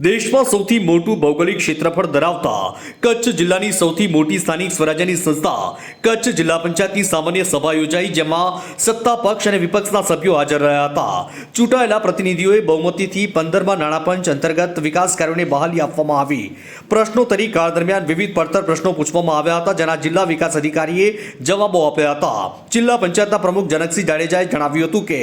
દેશમાં સૌથી મોટું ભૌગોલિક ક્ષેત્રફળ ધરાવતા કચ્છ જિલ્લાની સૌથી મોટી સ્થાનિક સ્વરાજ્યની સંસ્થા કચ્છ જિલ્લા પંચાયતની સામાન્ય સભા યોજાઈ, જેમાં સત્તા પક્ષ અને વિપક્ષના સભ્યો હાજર રહ્યા હતા. ચૂંટાયેલા પ્રતિનિધિઓએ બહુમતીથી પંદરમાં નાણાં પંચ અંતર્ગત વિકાસ કાર્યોને બહાલી આપવામાં આવી. પ્રશ્નોત્તરી કાળ દરમિયાન વિવિધ પડતર પ્રશ્નો પૂછવામાં આવ્યા હતા, જેના જિલ્લા વિકાસ અધિકારીએ જવાબો આપ્યા હતા. જિલ્લા પંચાયતના પ્રમુખ જનકસિંહ જાડેજાએ જણાવ્યું હતું કે,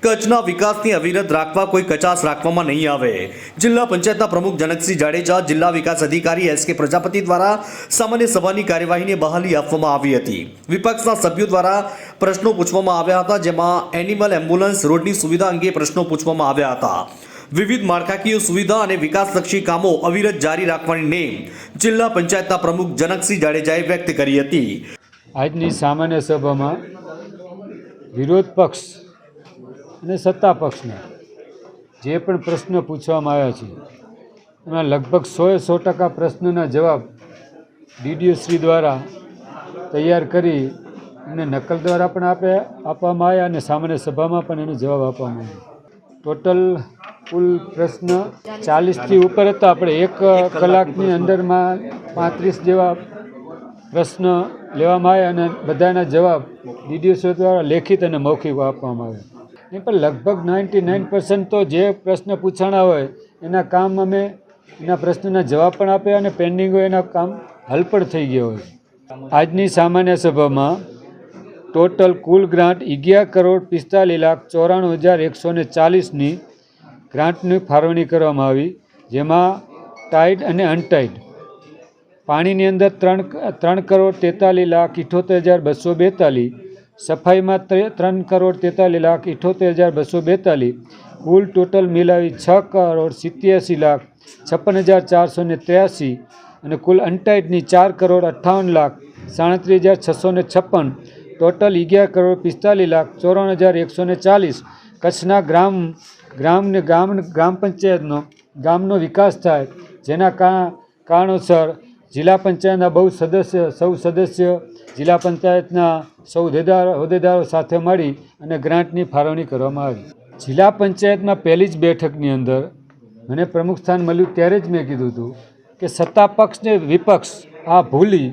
કચ્છના વિકાસની અવિરત રાખવા કોઈ કચાસ રાખવામાં નહીં આવે. જિલ્લા પંચાયતના પ્રમુખ જનકસિંહ જાડેજા, જિલ્લા વિકાસ અધિકારી એસ કે પ્રજાપતિ દ્વારા સામાન્ય સભાની કાર્યવાહીને બહાલી આપવામાં આવી હતી. વિપક્ષના સભ્યો દ્વારા પ્રશ્નો પૂછવામાં આવ્યા હતા, જેમાં એનિમલ એમ્બ્યુલન્સ રોડની સુવિધા અંગે પ્રશ્નો પૂછવામાં આવ્યા હતા. વિવિધ માળખાકીય સુવિધા અને વિકાસલક્ષી કામો અવિરત જારી રાખવાની નેમ જિલ્લા પંચાયતના પ્રમુખ જનકસિંહ જાડેજાએ વ્યક્ત કરી હતી. આજની સામાન્ય સભામાં વિરોધ પક્ષ અને સત્તા પક્ષને જે પણ પ્રશ્ન પૂછવામાં આવ્યા છે એમાં લગભગ સોએ સો ટકા પ્રશ્નના જવાબ ડીડીઓ દ્વારા તૈયાર કરી એમને નકલ દ્વારા પણ આપે, આપવામાં આવ્યા અને સામાન્ય સભામાં પણ એનો જવાબ આપવામાં આવ્યો. ટોટલ કુલ પ્રશ્ન ચાલીસથી ઉપર હતા. આપણે એક કલાકની અંદરમાં પાંત્રીસ જેવા પ્રશ્ન લેવામાં આવ્યા અને બધાના જવાબ ડીડીઓ દ્વારા લેખિત અને મૌખિક આપવામાં આવ્યા. નહીં પણ લગભગ નાઇન્ટી નાઇન પર્સન્ટ તો જે પ્રશ્ન પૂછાણા હોય એના કામ અમે એના પ્રશ્નના જવાબ પણ આપે અને પેન્ડિંગ હોય એના કામ હલ પણ થઈ ગયા હોય. આજની સામાન્ય સભામાં ટોટલ કુલ ગ્રાન્ટ અગિયાર કરોડ પિસ્તાલીસ લાખ ચોરાણું હજાર એકસો ને ચાલીસની ગ્રાન્ટની ફાળવણી કરવામાં આવી, જેમાં ટાઈડ અને અનટાઈડ પાણીની અંદર ત્રણ ત્રણ કરોડ તેતાલીસ લાખ ઇઠોતેર હજાર બસો બેતાલીસ. સફાઈમાં ત્રણ કરોડ તેતાલીસ લાખ ઇઠોતેર હજાર બસો બેતાલીસ. કુલ ટોટલ મિલાવી છ કરોડ સિત્યાસી લાખ છપ્પન હજાર ચારસો ને ત્ર્યાસી અને કુલ અનટાઈડની ચાર કરોડ અઠ્ઠાવન લાખ સાડત્રીસ હજાર છસો ને છપ્પન ટોટલ અગિયાર કરોડ પિસ્તાલીસ લાખ ચોરાણું હજાર એકસો ને ચાલીસ. કચ્છના ગ્રામ ગ્રામને ગામ, ગ્રામ પંચાયતનો, ગામનો વિકાસ થાય જેના કારણોસર જિલ્લા પંચાયતના બહુ સદસ્ય, સૌ સદસ્ય જિલ્લા પંચાયતના સૌ હોદ્દેદારો સાથે મળી અને ગ્રાન્ટની ફાળવણી કરવામાં આવી. જિલ્લા પંચાયતમાં પહેલી જ બેઠકની અંદર મને પ્રમુખ સ્થાન મળ્યું ત્યારે જ મેં કીધું હતું કે સત્તા પક્ષ ને વિપક્ષ, આ ભૂલી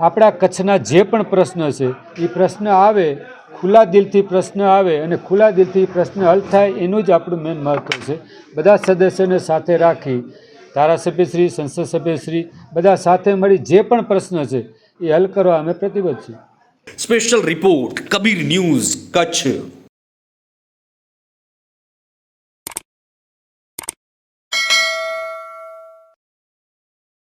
આપણા કચ્છના જે પણ પ્રશ્ન છે, એ પ્રશ્ન આવે, ખુલ્લા દિલથી પ્રશ્ન આવે અને ખુલ્લા દિલથી પ્રશ્ન હલ થાય એનું જ આપણું મેન મહત્વ છે. બધા સદસ્યોને સાથે રાખી ધારાસભ્યશ્રી સંસદ સભ્યશ્રી બધા સાથે મળી જે પણ પ્રશ્ન છે, એ હલ કરવા અમે પ્રતિબદ્ધ છીએ. Special report Kabir news Kutch